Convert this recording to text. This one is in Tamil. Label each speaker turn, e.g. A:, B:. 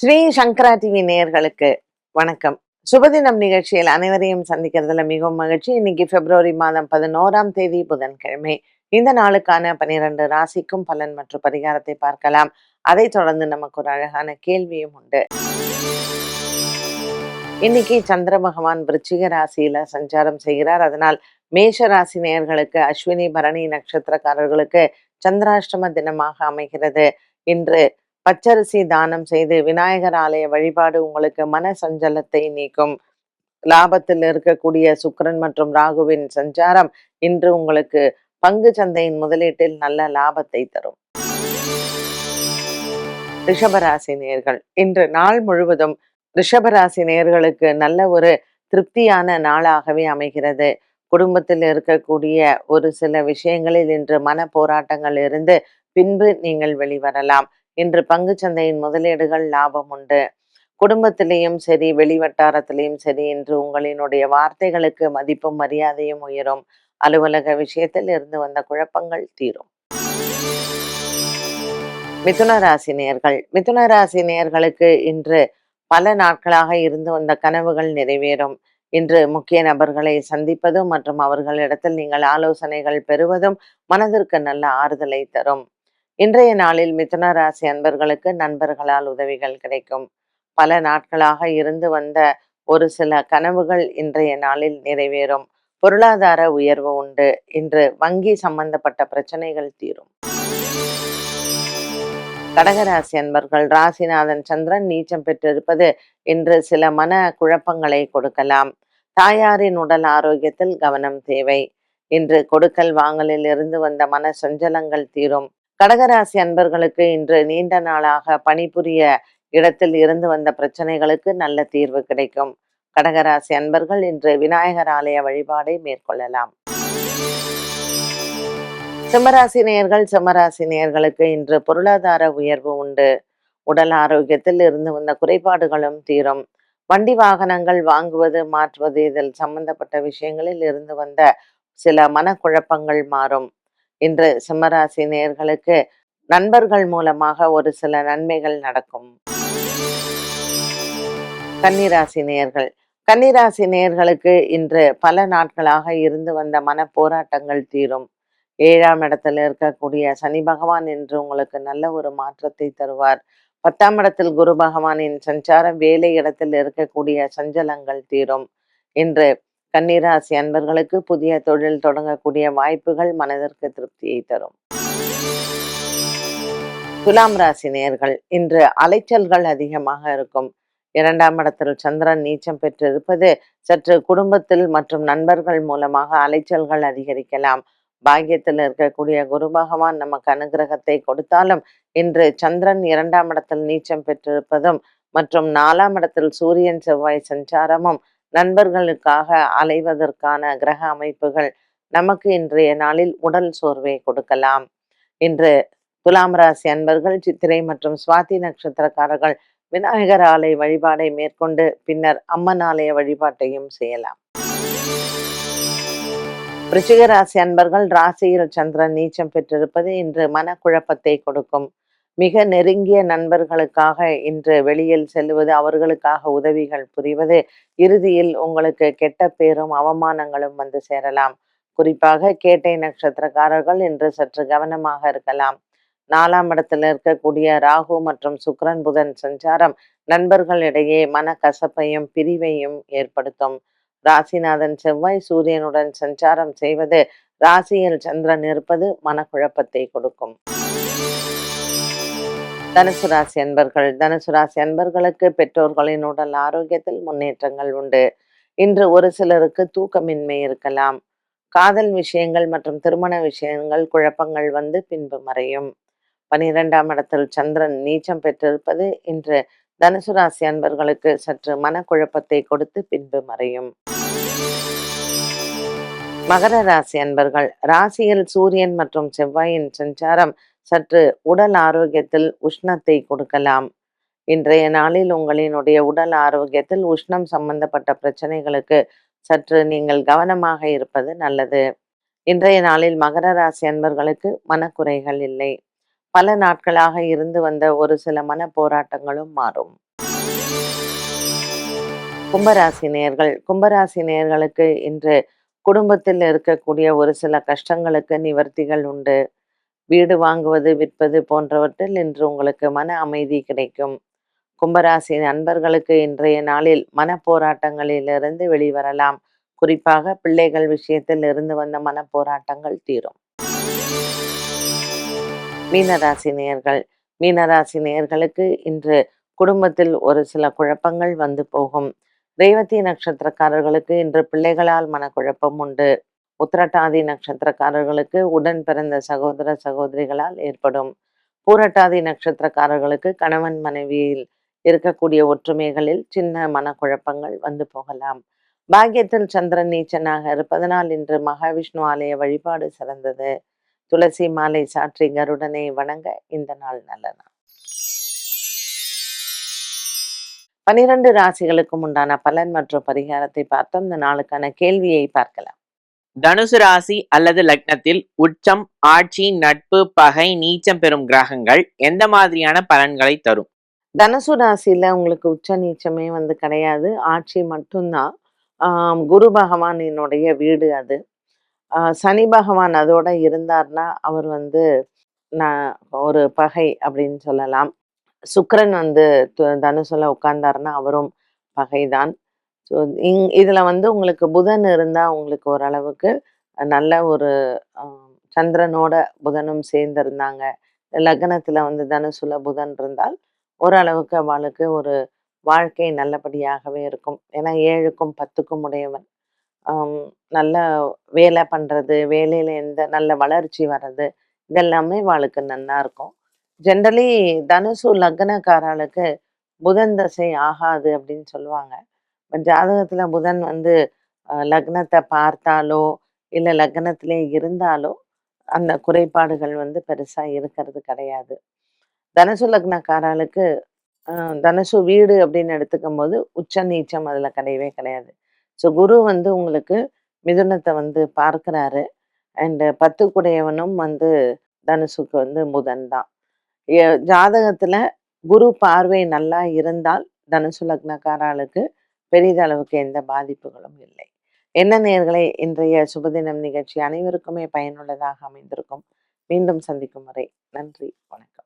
A: ஸ்ரீ சங்கரா டிவி நேயர்களுக்கு வணக்கம். சுபதினம் நிகழ்ச்சியில் அனைவரையும் சந்திக்கிறதுல மிகவும் மகிழ்ச்சி. இன்னைக்கு பிப்ரவரி மாதம் பதினோராம் தேதி புதன்கிழமை. இந்த நாளுக்கான பனிரெண்டு ராசிக்கும் பலன் மற்றும் பரிகாரத்தை பார்க்கலாம். அதைத் தொடர்ந்து நமக்கு ஒரு அழகான கேள்வியும் உண்டு. இன்னைக்கு சந்திர பகவான் விருச்சிக ராசியில சஞ்சாரம் செய்கிறார். அதனால் மேஷ ராசி நேயர்களுக்கு அஸ்வினி பரணி நட்சத்திரக்காரர்களுக்கு சந்திராஷ்டம தினமாக அமைகிறது. இன்று பச்சரிசி தானம் செய்து விநாயகர் ஆலய வழிபாடு உங்களுக்கு மன சஞ்சலத்தை நீக்கும். லாபத்தில் இருக்கக்கூடிய சுக்கரன் மற்றும் ராகுவின் சஞ்சாரம் இன்று உங்களுக்கு பங்கு சந்தையின் முதலீட்டில் நல்ல லாபத்தை தரும். ரிஷபராசி நேர்கள் இன்று நாள் முழுவதும் ரிஷபராசி நேர்களுக்கு நல்ல ஒரு திருப்தியான நாளாகவே அமைகிறது. குடும்பத்தில் இருக்கக்கூடிய ஒரு சில விஷயங்களில் இன்று மன போராட்டங்கள் இருந்து பின்பு நீங்கள் வெளிவரலாம் இன்று பங்கு சந்தையின் முதலீடுகள் லாபம் உண்டு. குடும்பத்திலையும் சரி வெளிவட்டாரத்திலையும் சரி இன்று உங்களினுடைய வார்த்தைகளுக்கு மதிப்பும் மரியாதையும் உயரும். அலுவலக விஷயத்தில் இருந்து வந்த குழப்பங்கள் தீரும். மிதுன ராசி நேர்கள். மிதுன ராசி நேர்களுக்கு இன்று பல நாட்களாக இருந்து வந்த கனவுகள் நிறைவேறும். இன்று முக்கிய நபர்களை சந்திப்பதும் மற்றும் அவர்களிடத்தில் நீங்கள் ஆலோசனைகள் பெறுவதும் மனதிற்கு நல்ல ஆறுதலை தரும். இன்றைய நாளில் மிதுன ராசி அன்பர்களுக்கு நண்பர்களால் உதவிகள் கிடைக்கும். பல நாட்களாக இருந்து வந்த ஒரு சில கனவுகள் இன்றைய நாளில் நிறைவேறும். பொருளாதார உயர்வு உண்டு. இன்று வங்கி சம்பந்தப்பட்ட பிரச்சனைகள் தீரும். கடகராசி அன்பர்கள் ராசிநாதன் சந்திரன் நீச்சம் பெற்றிருப்பது இன்று சில மன குழப்பங்களை கொடுக்கலாம். தாயாரின் உடல் ஆரோக்கியத்தில் கவனம் தேவை. இன்று கொடுக்கல் வாங்கலில் இருந்து வந்த மன சஞ்சலங்கள் தீரும். கடகராசி அன்பர்களுக்கு இன்று நீண்ட நாளாக பணிபுரிய இடத்தில் இருந்து வந்த பிரச்சனைகளுக்கு நல்ல தீர்வு கிடைக்கும். கடகராசி அன்பர்கள் இன்று விநாயகர் ஆலய வழிபாடை மேற்கொள்ளலாம். சிம்மராசி நேயர்கள் சிம்மராசி நேயர்களுக்கு இன்று பொருளாதார உயர்வு உண்டு. உடல் ஆரோக்கியத்தில் இருந்து வந்த குறைபாடுகளும் தீரும். வண்டி வாகனங்கள் வாங்குவது மாற்றுவது இதில் சம்பந்தப்பட்ட விஷயங்களில் இருந்து வந்த சில மனக்குழப்பங்கள் மாறும். இன்று சிம்மராசி நேயர்களுக்கு நண்பர்கள் மூலமாக ஒரு சில நன்மைகள் நடக்கும். கன்னிராசி நேயர்கள். கன்னிராசி நேர்களுக்கு இன்று பல நாட்களாக இருந்து வந்த மன போராட்டங்கள் தீரும். ஏழாம் இடத்துல இருக்கக்கூடிய சனி பகவான் என்று உங்களுக்கு நல்ல ஒரு மாற்றத்தை தருவார். பத்தாம் இடத்தில் குரு பகவானின் சஞ்சாரம் வேலை இடத்தில் இருக்கக்கூடிய சஞ்சலங்கள் தீரும். இன்று கன்னிராசி அன்பர்களுக்கு புதிய தொழில் தொடங்கக்கூடிய வாய்ப்புகள் மனதிற்கு திருப்தியை தரும். துலாம் ராசி நேர்கள் இன்று அலைச்சல்கள் அதிகமாக இருக்கும். இரண்டாம் இடத்தில் சந்திரன் நீச்சம் பெற்றிருப்பது சற்று குடும்பத்தில் மற்றும் நண்பர்கள் மூலமாக அலைச்சல்கள் அதிகரிக்கலாம். பாக்கியத்தில் இருக்கக்கூடிய குரு பகவான் நமக்கு அனுகிரகத்தை கொடுத்தாலும் இன்று சந்திரன் இரண்டாம் இடத்தில் நீச்சம் பெற்றிருப்பதும் மற்றும் நாலாம் இடத்தில் சூரியன் செவ்வாய் சஞ்சாரமும் நண்பர்களுக்காக அலைவதற்கான கிரக அமைப்புகள் நமக்கு இன்றைய நாளில் உடல் சோர்வை கொடுக்கலாம். இன்று துலாம் ராசி அன்பர்கள் சித்திரை மற்றும் சுவாதி நட்சத்திரக்காரர்கள் விநாயகர் ஆலய வழிபாடை மேற்கொண்டு பின்னர் அம்மன் ஆலய வழிபாட்டையும் செய்யலாம். ரிஷிக ராசி அன்பர்கள் ராசியில் சந்திரன் நீச்சம் பெற்றிருப்பது இன்று மனக்குழப்பத்தை கொடுக்கும். மிக நெருங்கிய நண்பர்களுக்காக இன்று வெளியில் செல்வது அவர்களுக்காக உதவிகள் புரிவது இறுதியில் உங்களுக்கு கெட்ட பேரும் அவமானங்களும் வந்து சேரலாம். குறிப்பாக கேட்டை நட்சத்திரக்காரர்கள் இன்று சற்று கவனமாக இருக்கலாம். நாலாம் இடத்தில் இருக்கக்கூடிய ராகு மற்றும் சுக்ரன் புதன் சஞ்சாரம் நண்பர்களிடையே மன கசப்பையும் பிரிவையும் ஏற்படுத்தும். ராசிநாதன் செவ்வாய் சூரியனுடன் சஞ்சாரம் செய்வது ராசியில் சந்திரன் இருப்பது மனக்குழப்பத்தை கொடுக்கும். தனுசு ராசி அன்பர்கள் தனுசு ராசி அன்பர்களுக்கு பெற்றோர்களின் உடல் ஆரோக்கியத்தில் முன்னேற்றங்கள் உண்டு. இன்று ஒரு சிலருக்கு தூக்கமின்மை இருக்கலாம். காதல் விஷயங்கள் மற்றும் திருமண விஷயங்கள் குழப்பங்கள் வந்து பின்பு மறையும். பனிரெண்டாம் இடத்தில் சந்திரன் நீச்சம் பெற்றிருப்பது இன்று தனுசு ராசி அன்பர்களுக்கு சற்று மனக்குழப்பத்தை கொடுத்து பின்பு மறையும். மகர ராசி அன்பர்கள் ராசியில் சூரியன் மற்றும் செவ்வாயின் சஞ்சாரம் சற்று உடல் ஆரோக்கியத்தில் உஷ்ணத்தை கொடுக்கலாம். இன்றைய நாளில் உங்களினுடைய உடல் ஆரோக்கியத்தில் உஷ்ணம் சம்பந்தப்பட்ட பிரச்சனைகளுக்கு சற்று நீங்கள் கவனமாக இருப்பது நல்லது. இன்றைய நாளில் மகர ராசி அன்பர்களுக்கு மனக்குறைகள் இல்லை. பல நாட்களாக இருந்து வந்த ஒரு சில மன போராட்டங்களும் மாறும். கும்பராசி நேர்கள் கும்பராசி நேர்களுக்கு இன்று குடும்பத்தில் இருக்கக்கூடிய ஒரு சில கஷ்டங்களுக்கு நிவர்த்திகள் உண்டு. வீடு வாங்குவது விற்பது போன்றவற்றில் இன்று உங்களுக்கு மன அமைதி கிடைக்கும். கும்பராசி நண்பர்களுக்கு இன்றைய நாளில் மன போராட்டங்களிலிருந்து வெளிவரலாம். குறிப்பாக பிள்ளைகள் விஷயத்தில் இருந்து வந்த மன போராட்டங்கள் தீரும். மீனராசி நேர்கள் மீனராசி நேயர்களுக்கு இன்று குடும்பத்தில் ஒரு சில குழப்பங்கள் வந்து போகும். ரேவதி நட்சத்திரக்காரர்களுக்கு இன்று பிள்ளைகளால் மனக்குழப்பம் உண்டு. உத்திரட்டாதி நட்சத்திரக்காரர்களுக்கு உடன் பிறந்த சகோதர சகோதரிகளால் ஏற்படும் பூரட்டாதி நட்சத்திரக்காரர்களுக்கு கணவன் மனைவியில் இருக்கக்கூடிய ஒற்றுமைகளில் சின்ன மனக்குழப்பங்கள் வந்து போகலாம். பாக்கியத்தில் சந்திரன் நீச்சனாக இருப்பதனால் இன்று மகாவிஷ்ணு ஆலய வழிபாடு சிறந்தது. துளசி மாலை சாற்றி கருடனை வணங்க இந்த நாள் நல்ல நாள். பனிரெண்டு ராசிகளுக்கும் உண்டான பலன் மற்றும் பரிகாரத்தை பார்த்தோம். இந்த நாளுக்கான கேள்வியை பார்க்கலாம்.
B: தனுசு ராசி அல்லது லக்னத்தில் உச்சம் ஆட்சி நட்பு பகை நீச்சம் பெறும் கிரகங்கள் எந்த மாதிரியான பலன்களை தரும்?
A: தனுசு ராசியில உங்களுக்கு உச்ச நீச்சமே வந்து கிடையாது. ஆட்சி மட்டும்தான். குரு பகவானினுடைய வீடு அது. ஆஹ் சனி பகவான் அதோட இருந்தார்னா அவர் வந்து நான் ஒரு பகை அப்படின்னு சொல்லலாம். சுக்கரன் வந்து தனுசுல உட்கார்ந்தாருன்னா அவரும் பகைதான். ஸோ இங் இதில் வந்து உங்களுக்கு புதன் இருந்தால் உங்களுக்கு ஓரளவுக்கு நல்ல ஒரு சந்திரனோட புதனும் சேர்ந்துருந்தாங்க. லக்னத்தில் வந்து தனுசுல புதன் இருந்தால் ஓரளவுக்கு அவளுக்கு ஒரு வாழ்க்கை நல்லபடியாகவே இருக்கும். ஏன்னா ஏழுக்கும் பத்துக்கும் உடையவன். நல்ல வேலை பண்ணுறது வேலையில் எந்த நல்ல வளர்ச்சி வர்றது இதெல்லாமே அவளுக்கு நல்லா இருக்கும். ஜென்ரலி தனுசு லக்னக்காரர்களுக்கு புதன் தசை ஆகாது அப்படின்னு சொல்லுவாங்க. ஜாதகத்தில் புதன் வந்து லக்னத்தை பார்த்தாலோ இல்லை லக்னத்திலே இருந்தாலோ அந்த குறைபாடுகள் வந்து பெருசாக இருக்கிறது கிடையாது. தனுசு லக்னக்காரர்களுக்கு தனுசு வீடு அப்படின்னு எடுத்துக்கும் போது உச்ச நீச்சம் அதில் கிடையவே கிடையாது. ஸோ குரு வந்து உங்களுக்கு மிதுனத்தை வந்து பார்க்குறாரு. அண்டு பத்து பத்துக்குடையவனும் வந்து தனுசுக்கு வந்து புதன் தான். ஜாதகத்தில் குரு பார்வை நல்லா இருந்தால் தனுசு லக்னக்காரர்களுக்கு பெரிதளவுக்கு எந்த பாதிப்புகளும் இல்லை. என்ன நேர்களை இன்றைய சுபதினம் நிகழ்ச்சி அனைவருக்குமே பயனுள்ளதாக அமைந்திருக்கும். மீண்டும் சந்திக்கும் வரை நன்றி வணக்கம்.